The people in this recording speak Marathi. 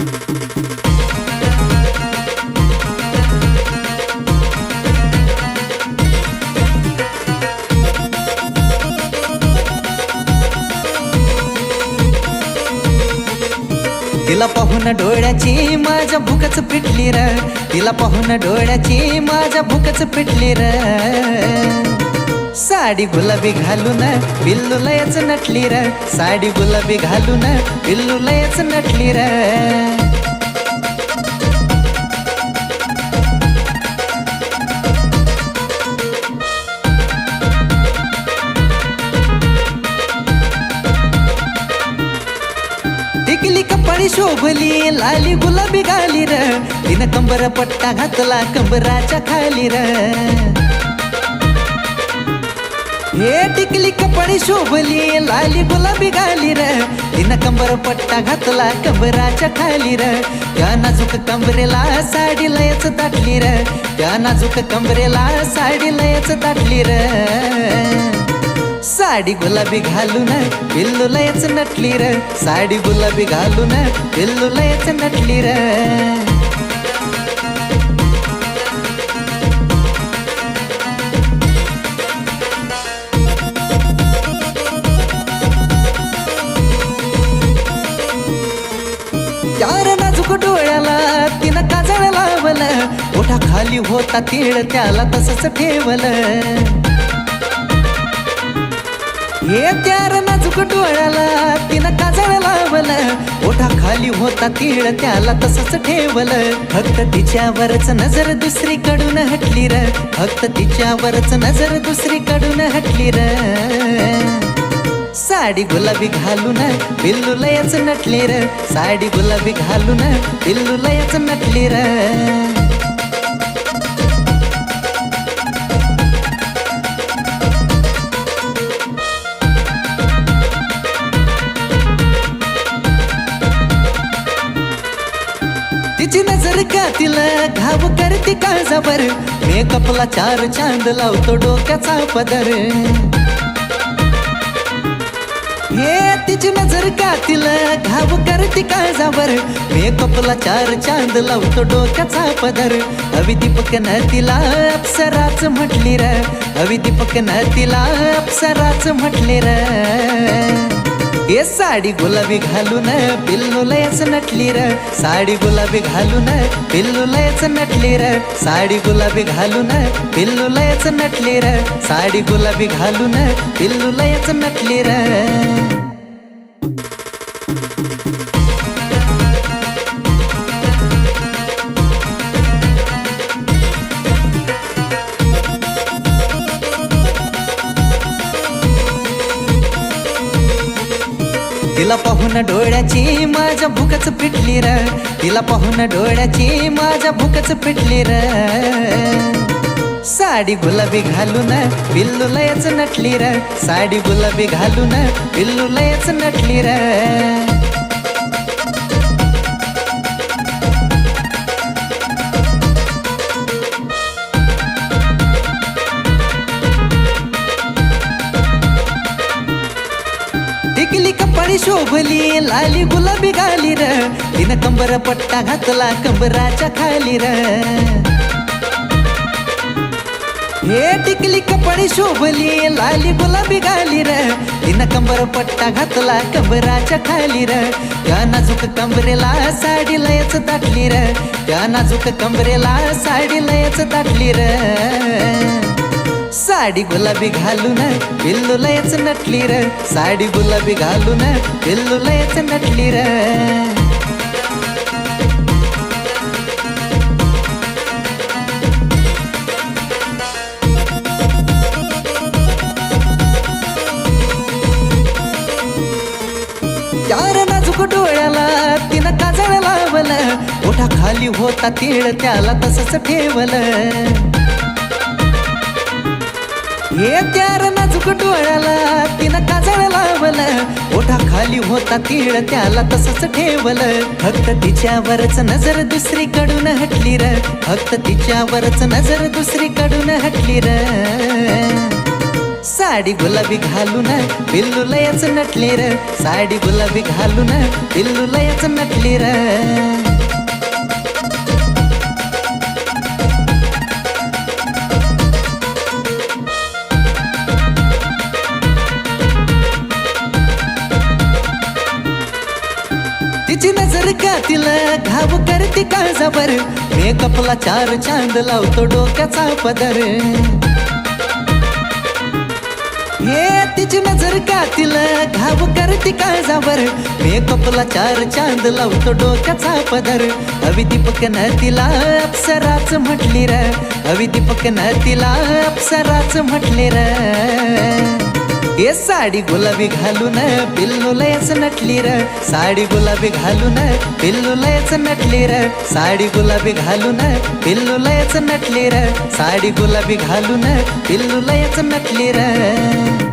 तिला पाहून डोळ्याची माझ्या भूकच पिटली र. तिला पाहून डोळ्याची माझ्या भूकच पिटली र. साडी गुलाबी घालून बिल्लू लयच नटली र. साडी गुलाबी घालून बिल्लू लयच नटली र. टिकली कपाळी शोभली लाली गुलाबी गाली र. तिनं कंबर पट्टा घातला कंबराच्या खाली र. हे टिकली कपाळी शोभली लाली गुलाबी गाली र तिनं कंबर पट्टा घातला कंबराच्या खाली र त्या नाजूक कंबरेला साडी लयच दाटली र त्या नाजूक कंबरेला साडी लयच दाटली र साडी गुलाबी घालून पिल्लू लयच नटली र साडी गुलाबी घालून पिल्लू लयच नटली र फार नाजूक डोळ्याला तिनं काजळ लावलं. ओठा खाली होता तिळ त्याला तसंच ठेवलं. हे त्यार नाजूक डोळ्याला तिनं काजळ लावलं. ओठा खाली होता तिळ त्याला तसंच ठेवलं. फक्त तिच्यावरच नजर दुसरीकडून हटली र. फक्त तिच्यावरच नजर दुसरीकडून हटली र. साडी गुलाबी घालून बिल्लू लयच नटली र. साडी गुलाबी घालून बिल्लू लयच नटली र. तिची नजर का तिला घाव करते काळजावर. मेकअपला चार चांद लावतो डोक्याचा पदर. हे तिची नजर का तिला घाव करते काळजावर. मेकअपला चार चांद लावतो डोक्याचा पदर. हवी दीपक न तिला अप्सराच म्हटली र. हवी दीपक न तिला अप्सराच म्हटली र. हे साडी गुलाबी घालून पिल्लू लयच नटली र. साडी गुलाबी घालून पिल्लू लयच नटली र. साडी गुलाबी घालून पिल्लू लयच नटली र. साडी गुलाबी घालून पिल्लू लयच नटली र. तिला पाहून डोळ्याची माझ्या भूकच पिटली र. तिला पाहून डोळ्याची माझ्या भूकच पिटली र. साडी गुलाबी घालून बिल्लू लयच नटली र. साडी गुलाबी घालून पिल्लू लयच नटली र. साडी शोभली लाली गुलाबी गाली र. तिनं कंबर पट्टा घातला कंबराच्या खाली र. हे टिकली कपाळी शोभली लाली गुलाबी गाली र. तिनं कंबर पट्टा घातला कंबराच्या खाली र. त्या नाजूक कंबरेला साडी लयच दाटली र. त्या नाजूक कंबरेला साडी लयच दाटली र. साडी गुलाबी घालून पिल्लू लयच नटली र. साडी गुलाबी घालून पिल्लू लयच नटली र. चार नाजूक डोळ्याला तिनं काजळ लावलं. ओठा खाली होता तीळ त्याला तसंच ठेवलं. हे त्यार नाजूक डोळ्याला तिनं काजळ लावलं. ओठा खाली होता तीळ त्याला तसंच ठेवलं. फक्त तिच्यावरच नजर दुसरीकडून हटली र. फक्त तिच्यावरच नजर दुसरीकडून हटली र. साडी गुलाबी घालून बिल्लू लयच नटली र. साडी गुलाबी घालून बिल्लू लयच नटली र. तिला घाव करते काळजावर. मेकअपला चार चांद लावतो डोक्याचा पदर. हे तिची नजर का तिला घाव करते काळजावर. मेकअपला चार चांद लावतो डोक्याचा पदर. हवी दीपक न तिला अप्सराच म्हटली र. हवी दीपक न तिला अप्सराच म्हटली र. ये साडी गुलाबी घालून पिल्लू लयच नटली र. साडी गुलाबी घालून पिल्लू लयच नटली र. साडी गुलाबी घालून पिल्लू लयच नटली र. साडी गुलाबी घालून पिल्लू लयच नटली र.